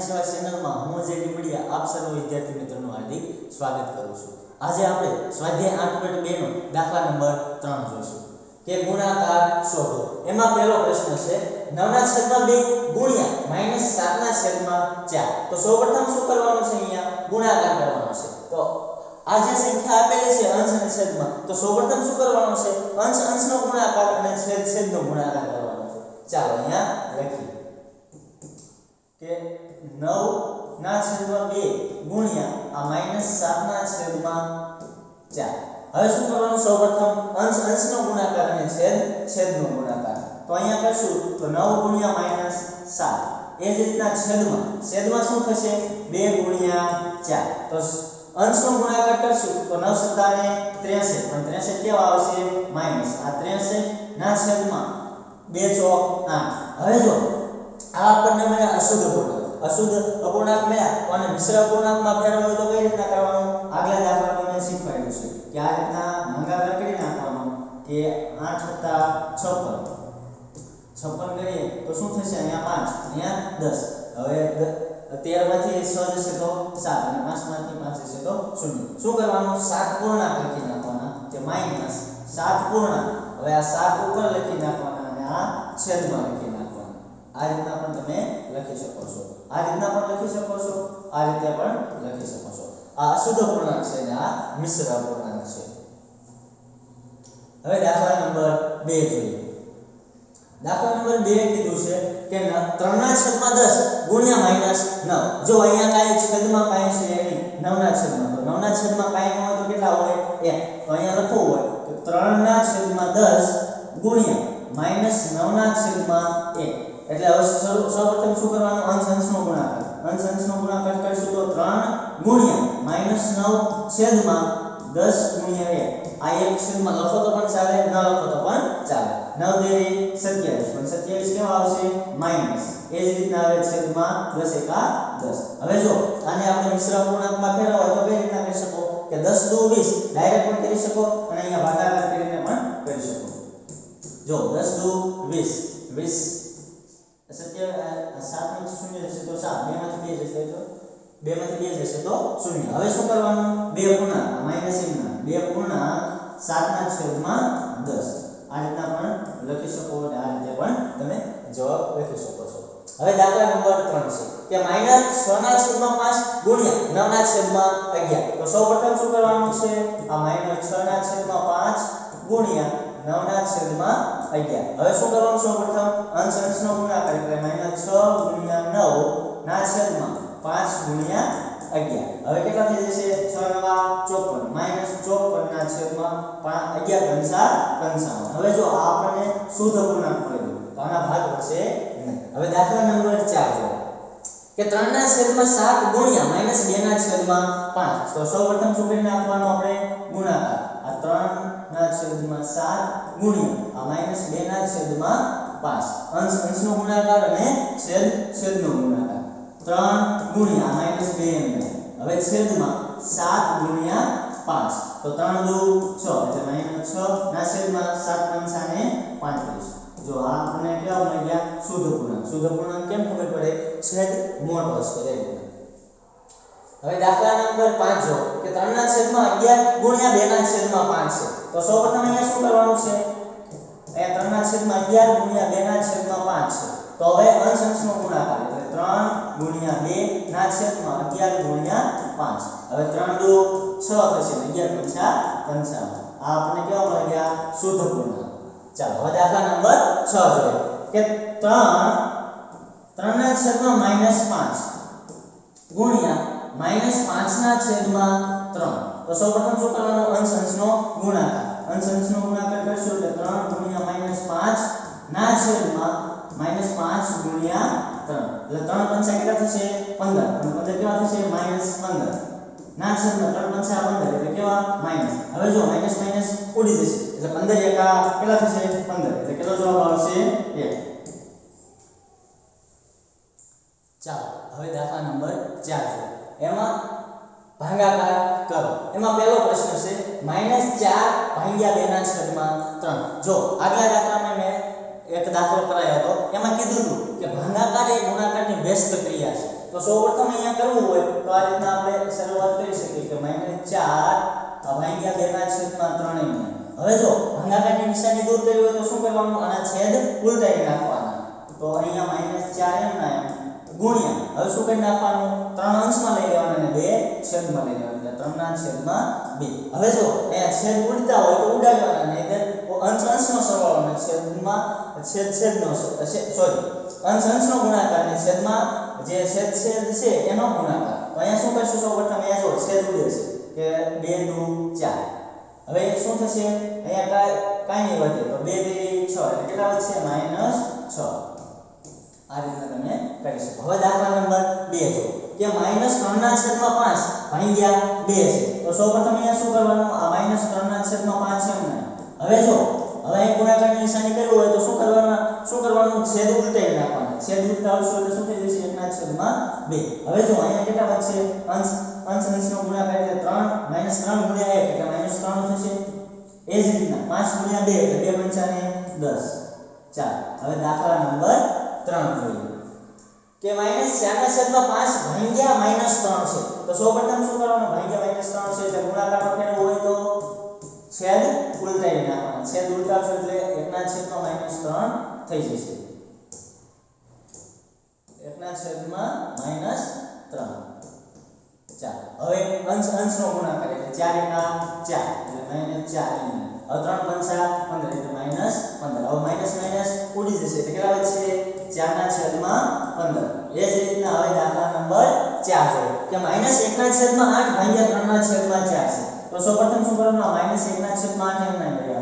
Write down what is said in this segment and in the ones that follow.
વિજ્ઞાન સેવા ચેનલમાં હું જે લીમડિયા આપ સર્વ વિદ્યાર્થી મિત્રોનું હાર્દિક સ્વાગત કરું છું. આજે આપણે સ્વાધ્યાય આઠ પોઈન્ટ બે નો દાખલા નંબર ત્રણ જોઈશું. કે ગુણાકાર શોધો. એમાં પહેલો પ્રશ્ન છે, નવના છેદમાં બે ગુણ્યા માઇનસ સાતના છેદમાં ચાર. તો સૌપ્રથમ શું કરવાનું છે અહીંયા? ગુણાકાર કરવાનો છે. તો આ જે સંખ્યા આપેલી છે અંશ અને છેદમાં, તો સૌપ્રથમ શું કરવાનું છે? અંશ અંશનો ગુણાકાર અને છેદ છેદનો ગુણાકાર કરવાનો છે. ચાલો અહીંયા લખીએ. કે નવ ના છેદમાં બે ગુણ્યા આ માઇનસ સાત ના છેદમાં ચાર. હવે શું કરવાનું? સૌપ્રથમ અંશ, અંશનો ગુણાકાર અને છેદ, છેદનો ગુણાકાર. તો અહીંયા કરશું તો નવ ગુણ્યા માઇનસ સાત. એ જ રીતના છેદમાં. છેદમાં શું થશે? બે ગુણ્યા ચાર. તો અંશનો ગુણાકાર કરશું. તો નવ સત્તાને ત્રેસઠ. પણ ત્રેસઠ કેવા આવશે? માઇનસ આ ત્રેસઠ ના છેદમાં બે ચોક આઠ. હવે જો, આ આપણને મળ્યા અશુદ્ધ પૂર્ણાંક અશુદ્ધ અપૂર્ણાંક મળ્યા અને મિશ્ર અપૂર્ણાંકમાં ફેરવવું હોય તો કઈ રીતના કરવાનું? આગલા દાખલામાં મેં શીખવાડ્યું છે કે આ રીતના ભાગાકાર લખી નાખવાનો? કે 8 વત્તા 56 56 કરીએ તો શું થશે? અહીંયા 5 અહીંયા 10 હવે તેરમાંથી છ જશે તો સાત અને પાંચમાંથી પાંચ જશે તો શૂન્ય. શું કરવાનું? સાત પૂર્ણાંક લખી નાખવાના. જે માઇનસ સાત પૂર્ણાંક. હવે આ સાત ઉપર લખી નાખવાના અને આ છેદમાં લખી નાખવાના. આ રીતના પણ તમે લખી શકો છો. આ રીતના પણ લખી શકો છો. આ રીતે પણ લખી શકો છો. આ અશુદ્ધ પૂર્ણાંક છે અને આ મિશ્ર પૂર્ણાંક છે. હવે દાખલા નંબર 2 જોઈએ. દાખલા નંબર 2 કીધું છે કે 3 ના છેદમાં 10 ગુણ્યા માઇનસ 9 જો અહીંયા કાંઈ છેદમાં કાંઈ છે નહીં 9 ના છેદમાં, તો 9 ના છેદમાં કાંઈ હોય તો કેટલા હોય? 1 તો અહીંયા લખવું હોય તો 3 ના છેદમાં 10 ગુણ્યા માઇનસ 9 ના છેદમાં 1 એટલે હવે સૌપ્રથમ શું કરવાનું? અંશ અંશનો ગુણાકાર. અંશ અંશનો ગુણાકાર કરીશું તો 3 ગુણ્યા માઇનસ 9 છેદમાં 10 ગુણ્યા 1 આ એક છેદમાં લખો તો પણ ચાલે, ન લખો તો પણ ચાલે. 9 દે 27 પણ 27 કેવો આવશે? માઇનસ એ જ રીતના આવે છેદમાં 10 એકા 10 હવે જો, આને આપણે મિશ્ર અપૂર્ણાંકમાં ફેરવો તો બે રીતના કરી શકો. કે 10 2 20 ડાયરેક્ટ પણ કરી શકો અને અહીંયા ભાગાકાર કરીને પણ કરી શકો. જો 10 દુ 20 20 સત્ય સાતમાંથી શૂન્ય જશે તો સાત. બે માંથી બે જશે તો બે માંથી બે જશે તો શૂન્ય. હવે શું કરવાનું? બે પૂર્ણાંક માઇનસ એમના બે પૂર્ણાંક સાતના છેદમાં દસ. આ રીતના પણ લખી શકો અને આ રીતે પણ તમે જવાબ લખી શકો છો. હવે દાખલા નંબર ત્રણ છે. કે માઇનસ છ ના છેદમાં પાંચ ગુણ્યા 9 ના છેદમાં અગિયાર. તો સૌ પ્રથમ શું કરવાનું છે? આ માઇનસ છ ના છેદમાં પાંચ ગુણ્યા નવ ના છેદમાં અગિયાર હવે શું કરવાનું સૌ પ્રથમ અંશ અંશનો ગુણાકાર એટલે માઇનસ છ ગુણ્યા નવ ના છેદમાં પાંચ ગુણ્યા અગિયાર હવે કેટલા થઈ જશે? છ નવા ચોપન માઇનસ ચોપન ના છેદમાં અગિયાર પંચા પંચાવન હવે જો આપણને શુદ્ધ પૂર્ણાંક મળ્યું તો આના ભાગ વધશે નહીં હવે દાખલા નંબર ચાર જો કે 3 ના છેદમાં 7 ગુણ્યા માઇનસ 2 ના છેદમાં 5 તો સૌપ્રથમ શું કરી નાખવાનો આપણે? ગુણાકાર. આ 3 ના છેદમાં 7 ગુણ્યા. આ માઇનસ 2 ના છેદમાં 5 અંશ, અંશનો ગુણાકાર અને છેદ, છેદનો ગુણાકાર. 3 ગુણ્યા માઇનસ 2 એમ હવે છેદમાં 7 ગુણ્યા 5 તો 3 દુ 6 એટલે માઇનસ 6 ના છેદમાં 7 પંચાને 35 જો આ આપણે કેવા મળી ગયા? શુદ્ધ પૂર્ણાંક. શુદ્ધ પૂર્ણાંક કેમ ખબર પડે? છેદ મોટો છે. હવે દાખલા નંબર 5 જો કે 3 ના છેદમાં 11 ગુણ્યા 2 ના છેદમાં 5 છે. તો સૌપ્રથમ અહીંયા શું કરવાનું છે? અહીંયા 3 ના છેદમાં 11 ગુણ્યા 2 ના છેદમાં 5 છે. તો હવે અંશ અંશનો ગુણાકાર, એટલે 3 ગુણ્યા 2 ના છેદમાં 11 ગુણ્યા 5 હવે 3 2 6 થશે અને 11 પંચા 55 આ આપણને કેવા મળી ગયા? શુદ્ધ પૂર્ણાંક ચાલો, હવે દાખલા નંબર 6 જોઈએ. કે 3 3 ના છેદમાં માઇનસ 5 ગુણ્યા 5 ના છેદમાં 3 તો સૌપ્રથમ શું કરવાનું? અંશ અંશનો ગુણાકાર. અંશ અંશનો ગુણાકાર કરશું એટલે 3 ગુણ્યા માઇનસ 5 ના છેદમાં માઇનસ 5 ગુણ્યા 3 એટલે 3 પંચા કેટલા થશે? 15 અને 15 કેવા થશે? માઇનસ 15 ના છેદમાં 3 પંચા 15 એટલે કેવા? માઇનસ. હવે જો માઇનસ માઇનસ ઉડી જશે. એટલે 15 એકા કેટલા થશે? 15 એટલે કેટલો જવાબ આવશે? 1 ચાલો, હવે દાખલા નંબર 4 છે એમાં ભાગાકાર કરો. એમાં પહેલો પ્રશ્ન છે -4 ભાગ્યા 2 ના છેદમાં 3 જો આગલા દાખલામાં મેં એક દાખલો કરાયો હતો, એમાં કીધું હતું કે ભાગાકાર એ ગુણાકારની વ્યસ્ત ક્રિયા છે. તો સૌપ્રથમ અહીંયા કરવું હોય તો આ રીતના આપણે શરૂઆત કરી શકીએ કે -4 આ ભાગ્યા બે ના છેદમાં ત્રણ એમ હવે જો ભાગાકારની નિશાની દૂર કરવી હોય તો શું કરવાનું? આના છેદ ઉલટાઈ નાખવાના. તો અહીંયા -4 એમ ના એમ. ગુણ્યા. હવે શું કરી નાખવાનું? ત્રણ અંશમાં લઈ લેવાના અને બે છેદમાં લઈ લેવાના. એટલે ત્રણના છેદમાં બે. હવે જો અહીંયા છેદ ઉડતા હોય તો ઉડાડવાના, નહીંતર અંશ અંશનો સરવાળો અને છેદમાં છેદ છેદનો સોરી અંશ અંશનો ગુણાકાર અને છેદમાં જે છેદ છેદ છે એનો ગુણાકાર. તો અહીંયા શું કરશું સૌ પ્રથમ અહીંયા જો છેદ ઉડે છે. કે બે દુ ચાર. હવે શું થશે? અહીંયા કાંઈ કાંઈ નહીં વધે. તો બે બે, છ. એટલે કેટલા વધશે? માઇનસ છ. આ રીતના તમે કરી શકો. હવે દાખલા નંબર 2 જો કે માઇનસ 3 ના છેદમાં 5 ભાગ્યા 2 છે. તો સૌપ્રથમ અહીંયા શું કરવાનું? આ માઇનસ 3 ના છેદમાં 5 છે ને હવે જો, હવે અહીં ગુણાકારની નિશાની કરવી હોય તો શું કરવાનું? શું કરવાનું? છેદ ઉલટાઈ નાખવાનું. છેદ ઉલટાવશો એટલે શું થઈ જશે? 1 ના છેદમાં 2 હવે જો, અહીંયા કેટલા વધશે અંશ અંશ અંશનો ગુણાકાર એટલે 3 માઇનસ 3 ગુણ્યા 1 એટલે માઇનસ 3 થશે. એ જ રીતના 5 ગુણ્યા 2 એટલે 2 5 10 ચાલો, હવે દાખલા નંબર ત્રણ જોઈએ કે માઇનસ ચારના છેદમાં પાંચ ભાંગ્યા માઇનસ ત્રણ છે. તો સૌપ્રથમ શું કરવાનું? ભાંગ્યા માઇનસ ત્રણ છે એટલે ગુણાકાર ફેરવવું હોય તો છેદ ઉલટાવી નાખવાના. છેદ ઉલટાવશો એટલે એકના છેદમાં માઇનસ ત્રણ થઈ જશે. એકના છેદમાં માઇનસ ત્રણ. ચાલો. હવે અંશ અંશનો ગુણાકાર એટલે ચાર એકા ચાર. એટલે માઇનસ ચાર એમ હવે ત્રણ. પંચા પંદર એટલે માઇનસ પંદર હવે માઇનસ માઇનસ ઉડી જશે એટલે કેટલા વધશે ચારના છેદમાં પંદર એ જ રીતના હવે દાખલા નંબર ચાર છે કે માઇનસ એકના છેદમાં આઠ ભાગ્યા ત્રણના છેદમાં ચાર છે તો સૌપ્રથમ શું કરવાનું માઇનસ એકના છેદમાં આઠ એમ ના કરી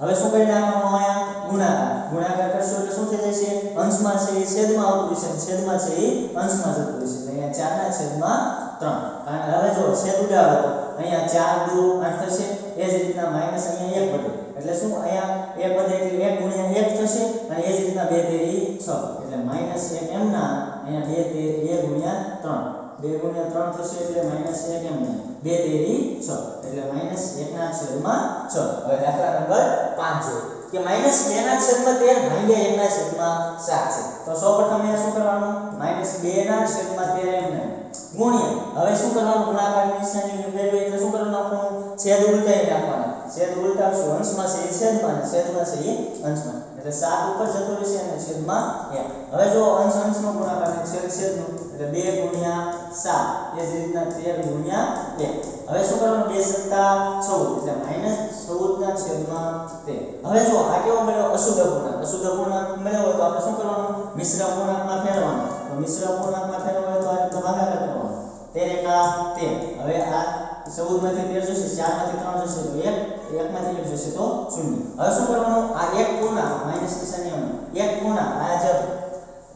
હવે શું કરી નાખવાનું અહીંયા ગુણાકાર ગુણાકાર કરશો એટલે શું થઈ જશે અંશમાં છે એ છેદમાં આવતું છે છેદમાં છે એ અંશમાં જતું એટલે અહીંયા ચારના છેદમાં ત્રણ કારણ હવે જો છેદ ઉડાડો અહીંયા ચાર દુ આઠ થશે, એ જ રીતના માઇનસ અહીંયા એક વધે. એટલે શું? અહીંયા એક વધે એટલે એક ગુણ્યા એક થશે, અને એ જ રીતના બે તેરી છ. એટલે માઇનસ એક એમ ના, અહીંયા બે તે બે ગુણ્યા ત્રણ. બે ગુણ્યા ત્રણ થશે એટલે માઇનસ એક એમ ના. બે તેરી છ. એટલે માઇનસ એકના છેદમાં છ. હવે દાખલા નંબર પાંચ જોઈએ. કે માઇનસ બે ના છેદમાં 13 ભાગ્યા એકના છેદમાં સાત છે. તો સૌપ્રથમ અહીંયા શું કરવાનું? માઇનસ બે ના છેદમાં 13 એમ નહીં ગુણ્યા હવે શું કરવાનું? ગુણાકારની નિશાની ફેરવી એટલે શું કરવાનું? આપણું છેદ ઉલટાઈ નાખવાના. છેદ ઉલટાવશું. અંશમાં છે એ છેદમાં છેદમાં છે એ અંશમાં. એટલે 7 ઉપર જતો રહેશે અને છેદમાં 1 હવે જો અંશ અંશનો ગુણાકાર અને છેદ છેદનો. એટલે 2 ગુણ્યા 7 એ જ રીતના 13 ગુણ્યા 1 હવે શું કરવાનું? 2 સત્તા 14 એટલે માઇનસ 14 ના છેદમાં 13 હવે જો આ કેવો મળ્યો અશુદ્ધ પૂર્ણાંક અશુદ્ધ પૂર્ણાંક મળ્યો હોય તો આપણે શું કરવાનું? મિશ્ર પૂર્ણાંકમાં ફેરવવાનું. તો મિશ્ર પૂર્ણાંકમાં ફેરવવાનું તો આ ભાગાકાર કરવાનો. 13 એકા 13 હવે આ ચૌદમાંથી તેર જશે ચારમાંથી ત્રણ જશે તો એક એક માંથી એક જશે તો શૂન્ય. હવે શું કરવાનું? આ એક પૂર્ણાંક માઇનસ નિશાની આમ એક પૂર્ણાંક આ જે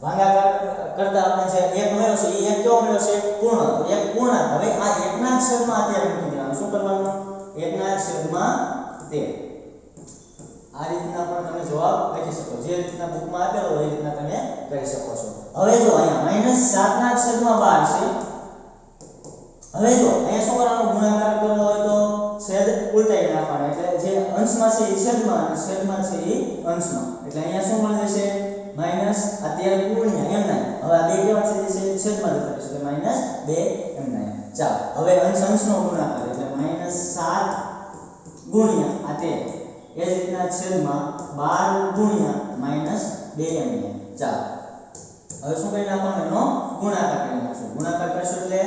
ભાગાકાર કરતા આપણે જે એક મળ્યો છે, એ એક કેવો મળ્યો છે? પૂર્ણ. તો એક પૂર્ણાંક હવે આ એકના છેદમાં અત્યારે મૂકી દેવાનું. શું કરવાનું? એકના છેદમાં તેર. આ રીતના પણ તમે જવાબ લખી શકો. જે રીતના બુકમાં આપેલો હોય એ રીતના તમે કરી શકો છો. હવે જો અહીંયા માઇનસ સાતના છેદમાં બાર છે હવે જો, અહીંયા શું કરવાનો ગુણાકાર કરવો હોય તો છેદ ઉલટાઈ નાખવાનો, એટલે જે અંશમાં છે એ છેદમાં અને છેદમાં છે એ અંશમાં. એટલે અહીંયા શું મળી જશે માઇનસ આ 13 ગુણ્યા એમ ના હવે આ બે કેવા થઈ જશે છેદમાં જતા રહેશે માઇનસ 2 એમ ના ચાલો, હવે અંશ અંશનો ગુણાકાર, એટલે માઇનસ 7 ગુણ્યા આ તે. એ જ રીતના છેદમાં 12 ગુણ્યા માઇનસ 2 એમ ચાલો. હવે શું કરી નાખવાનું? એનો ગુણાકાર કરી નાખશું. ગુણાકાર કરશું એટલે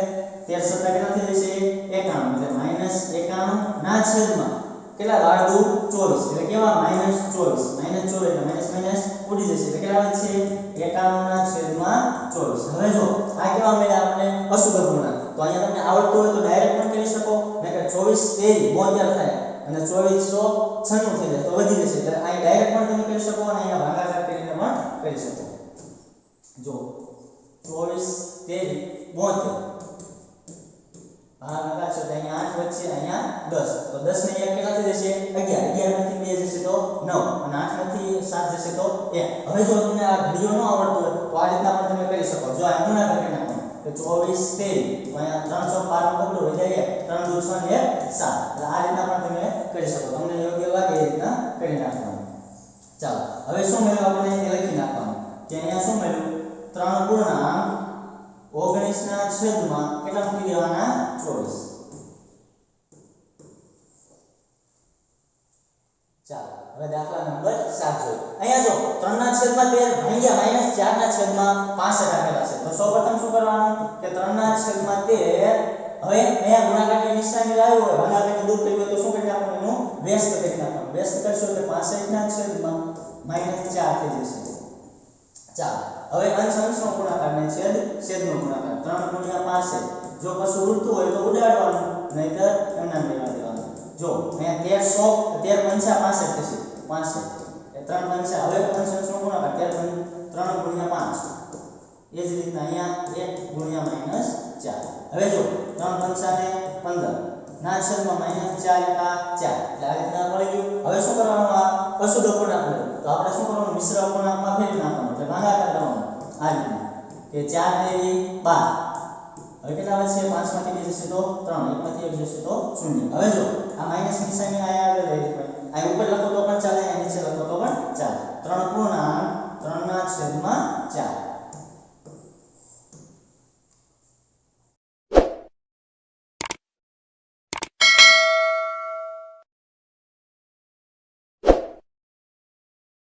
13 સત્તા કેટલા થઈ જશે? એકાણું. એટલે માઇનસ એકાણું ના છેદમાં કેટલા? દુ ચોવીસ. એટલે કેવા? માઇનસ ચોવીસ. માઇનસ ચોવીસ એટલે માઇનસ માઇનસ ઉડી જશે. એટલે કેટલા વધશે એકાણું ના છેદમાં ચોવીસ. હવે જો, આ કેવા મળ્યા આપણે અશુભ પૂર્ણાંક તો અહીંયા તમને આવડતું હોય તો ડાયરેક્ટ પણ કરી શકો. નહીતર ચોવીસ તેરી બોતેર થાય. અને ચોવીસ સો છન્નું થઈ જાય તો વધી જશે. એટલે અહીં ડાયરેક્ટ પણ તમે કરી શકો અને અહીંયા ભાગાકાર કરીને પણ કરી શકો. જો ચોવીસ તેરી બોતેર હા લગાડશો તો અહીંયા આઠ વચ્ચે અહીંયા દસ તો દસ ને એક કેટલા થઈ જશે અગિયાર અગિયારમાંથી બે જશે તો નવ અને આઠમાંથી સાત જશે તો એક હવે જો તમને આ ઘડીઓ ન આવડતું હોય તો આ રીતના પણ તમે કરી શકો જો આ ગુણાકાર કરી નાખો તો ચોવીસ તેરી તો અહીંયા ત્રણસો પારનું પગલું વધે એક ત્રણ દુ છ ને એક સાત એટલે આ રીતના પણ તમે કરી શકો તમને યોગ્ય લાગે એ રીતના કરી નાખવાનું ચાલો હવે શું મળ્યું આપણે એ લખી નાખવાનું કે અહીંયા શું મળ્યું ત્રણ પૂર્ણાંક ઓગણીસ ના છેદમાં કેટલા મૂકી દેવાના ચોવીસ ચાલો હવે દાખલા નંબર 7 જોઈએ। અહીંયા જો 3 ના છેદમાં 13 ભાગ્યા માઇનસ 4 ના છેદમાં 65 આપેલા છે. તો સૌપ્રથમ શું કરવાનું? કે 3 ના છેદમાં 13 હવે અહીંયા ગુણાકારની નિશાની લાવ્યો હોય ભાગાકારની દૂર કરી હોય તો શું કરી નાખવાનું? એનું વ્યસ્ત કરી નાખવાનું. વ્યસ્ત કરશો એટલે 65 ના છેદમાં માઇનસ 4 થઈ જશે. ચાલો. હવે અંશ અંશનો ગુણાકાર ને છેદ, છેદનો ગુણાકાર 3 ગુણ્યા 65 જો કશું ઉડતું હોય તો ઉડાડવાનું, નહીતર એમના મેળવા દેવાનું. જો અહીંયા 1300 13 પંચા 65 થશે. 65 એ 3 પંચા, હવે અંશ અંશનો ગુણાકાર 13 3 ગુણ્યા 5 એ જ રીતના અહીંયા 1 ગુણ્યા માઇનસ 4 હવે જો 3 પંચા ને 15 ના અંશમાં -4 એકા 4 એટલે આ રીતના મળી ગયું હવે શું કરવાનું આ કશું અપૂર્ણાંક મળ્યો તો આપણે શું કરવાનું મિશ્ર અપૂર્ણાંકમાં ફેરવી નાખવાનું એટલે ભાગાકાર કરવાનો આ રીતના કે 4 ને 12 હવે કેટલા આવે છે 5 માંથી 2 જશે તો 3 1 માંથી 1 જશે તો 0 હવે જો આ માઇનસ નિશાની આયા આવે રહી છે આ ઉપર લખો તો પણ ચાલે આ નીચે લખો તો પણ ચાલે 3 પૂર્ણાંક 3 ના છેદમાં 4